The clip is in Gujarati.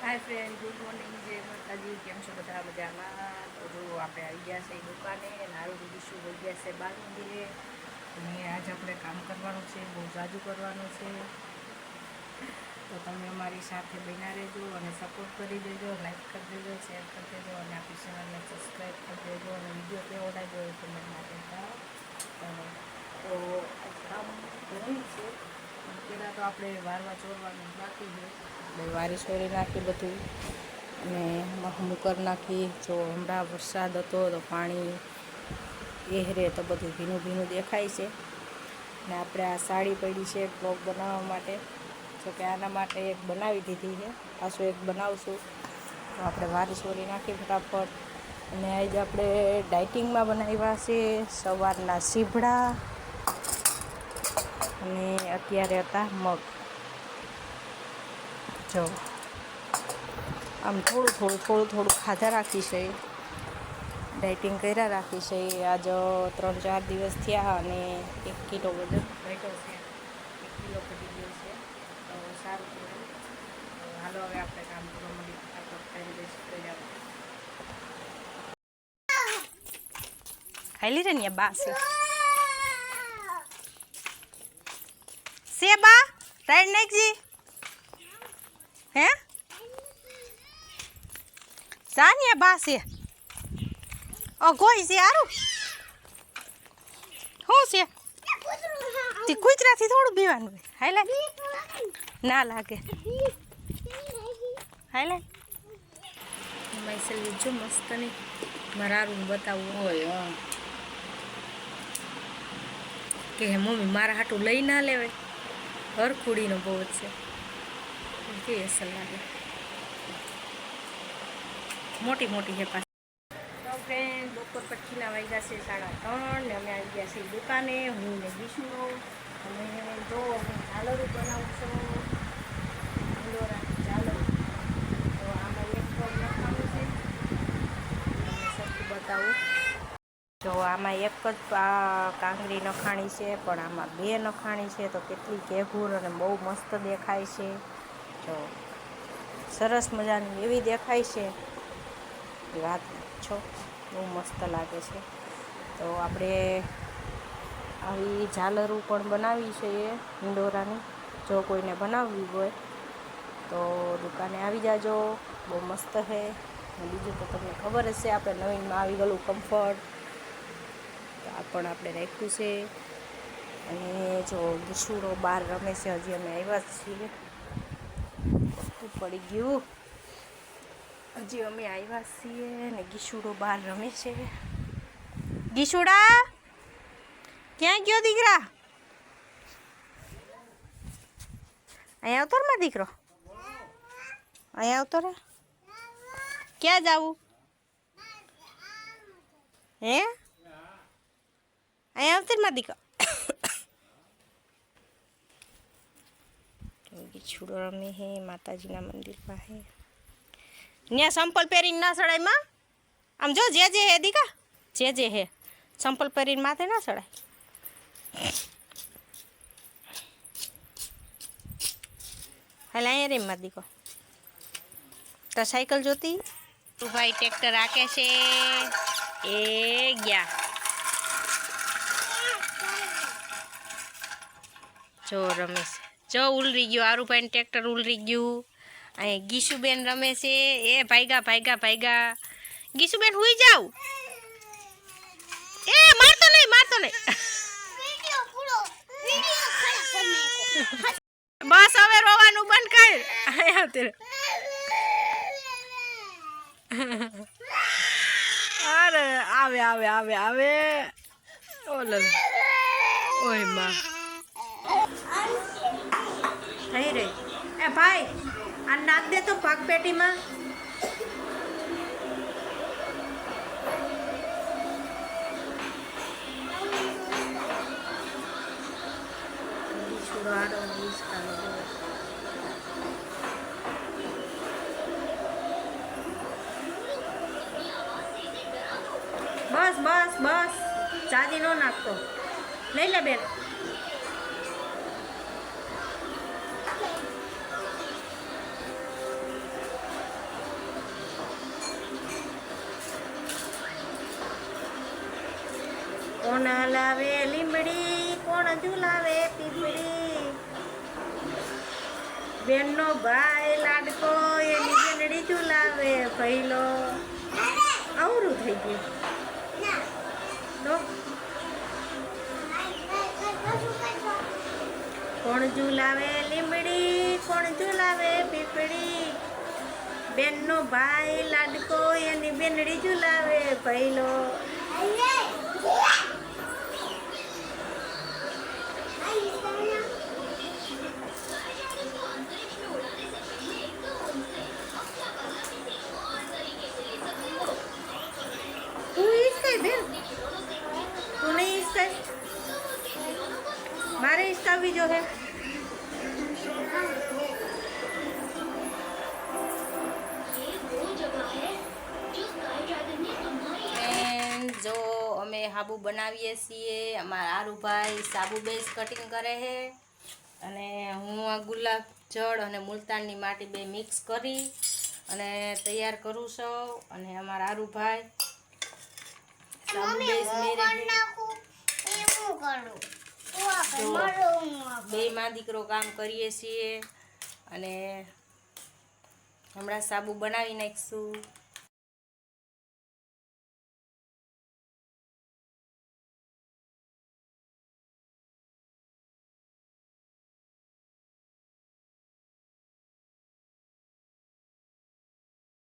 હાય ફ્રેન્ડ ગુડ મોર્નિંગ જય માતાજી. કેમ છો બધા? મજામાં? તો જો આપણે આવી ગયા છે દુકાને નારું બીજું વહી ગયા છે બાલ મંદિરે. અને આજ આપણે કામ કરવાનું છે, બહુ જાજુ કરવાનું છે. તો તમે અમારી સાથે બના રહેજો અને સપોર્ટ કરી દેજો લાઈક કરી દેજો શેર કરી દેજો અને આપણી ચેનલને સબસ્ક્રાઈબ કરી દેજો અને વીડિયો કેવો લાગ્યો એ કમેન્ટમાં કહેતા. તો આમ તો આપણે વારવા ચોરવાનું બાકી છે. વારી છોડી નાખી બધું. અને કરી નાખી. જો હમણાં વરસાદ હતો તો પાણી એહરે તો બધું ભીનું ભીનું દેખાય છે. ને આપણે આ સાડી પડી છે બ્લોગ બનાવવા માટે. જો કે આના માટે એક બનાવી દીધી છે. પાછું એક બનાવશું. તો આપણે વારી છોડી નાખી ફટાફટ. અને આજે આપણે ડાયટિંગમાં બનાવ્યા છે સવારના સીભડા અને અત્યારે હતા મગ. જો. આમ થોડું થોડું થોડું થોડું ખાધા રાખી છે. ડાયટિંગ કર્યા રાખી છે. આજ ત્રણ, ચાર દિવસ થયા અને એક કિલો વજન ઘટ્યો છે. એક કિલો ઘટી ગયો છે. તો સારું હાલો હવે આપણે કામ કરવા મળી ફટાફટ કર્યા ખાઈ લીધે ને બા સે બા રાઈડ નાખજી. હે? સાનિયા બા છે. ઓ કોઈ છે આરું શું છે? તે કુતરાથી થોડું પીવાનું હોય. હાઈ લે. ના લાગે. હાઈ લે. મૈસલ જો મસ્ત નહીં મારું બતાવવું હોય હા. કે મમ્મી મારા હાટું લઈ ના લેવાય. હરખુડીનો બહુ છે. કે અસર લાગે. મોટી મોટી છે તો ફ્રેન્ડ બપોર પછીના વાગ્યા છે સાડા ત્રણ ને અમે આવી ગયા છીએ દુકાને. હું ને વિષ્ણુ. અમે અમે ઝાલરું બનાવું છું. ફુલોરાની ઝાલર. તો આમાં એક નાખવાનું છે. સરખું બતાવું. જો આમાં એક જ કાંગરી નખાણી છે, પણ આમાં બે નખાણી છે, તો કેટલી ઘેઘૂર અને બહુ મસ્ત દેખાય છે. જો સરસ મજાની એવી દેખાય છે. વાત છો, બહુ મસ્ત લાગે છે. તો આપણે આવી ઝાલરું પણ બનાવી છે એ ઇન્ડોરાની જો કોઈને બનાવવી હોય તો દુકાને આવી જાજો. બહુ મસ્ત છે બીજું તો તમને ખબર જ છે, આપણે નવીનમાં આવી ગયેલું કમ્ફર્ટ પણ આપણે રાખ્યું છે. અને જો ગુસુડો બહાર રમે છે, હજી અમે આવ્યા છીએ. પડી ગયું. હજી અમે આવ્યા છીએ ને ગીસુડો બહાર રમે છે. ગીસુડા, ક્યાં ગયો દીકરા? અહીંયા આવતો માં દીકરો? અહીંયા આવતો રે? ક્યાં જાવું? હે? અહીંયા આવતી માં દીકરો છોડો રમે હે માતાજીના મંદિર પાસે ત્યાં સંપલ પહેરીને ના સડાયમાં આમ જો જે જે હે દીકા જે જે હે સંપલ પહેરીને માથે ના સડાય હાલ અહીંયા રે માં દીકો તો સાયકલ જોતી ભાઈ ટ્રેક્ટર રાખે છે એ ગયા જો રમેશ. જો ઉલરી ગયું આરુભાઈ ટ્રેક્ટર ઉલરી ગયું. અહીં ગીસુબેન રમે છે. એ ભાઈગા ભાઈગા ભાઈગા. ગીસુબેન હુઈ જાવ. એ, મારતો નહીં મારતો નહીં. બસ હવે રોવાનું બંધ કર. તેરે. અરે, આવે આવે આવે આવે. ઓલ. ઓયમાં થઈ રહી એ ભાઈ આ નાખ દે તો પાક પેટીમાં બસ બસ બસ ચાદી નો નાખતો લઈ લે બેન કોણ લાવે લીમડી કોણ ઝુલાવે પીપડી બેનનો ભાઈ લાડકો, એની બેનડી ઝુલાવે ભૈલો. અવરું થઈ ગયું. કોણ ઝુલાવે લીમડી કોણ ઝુલાવે પીપળી? બેનનો ભાઈ લાડકો, એની બેનડી ઝુલાવે ભૈલો. મારે ઈચ્છાવી જો જો અમે હાબુ બનાવીએ છીએ અમારા આરુભાઈ સાબુ બેઝ કટિંગ કરે છે. અને હું આ ગુલાબ જળ અને મુલતાનની માટી બે મિક્સ કરી અને તૈયાર કરું છું. અને અમારા આરુભાઈ સાબુ બેઝ મેરે બે માં દીકરો કામ કરીએ છીએ અને હમણાં સાબુ બનાવી નાખીશું.